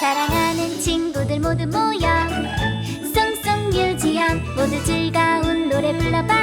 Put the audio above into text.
사랑하는 친구들 모두 모여 쏭쏭 뮤지엄 모두 즐거운 노래 불러봐.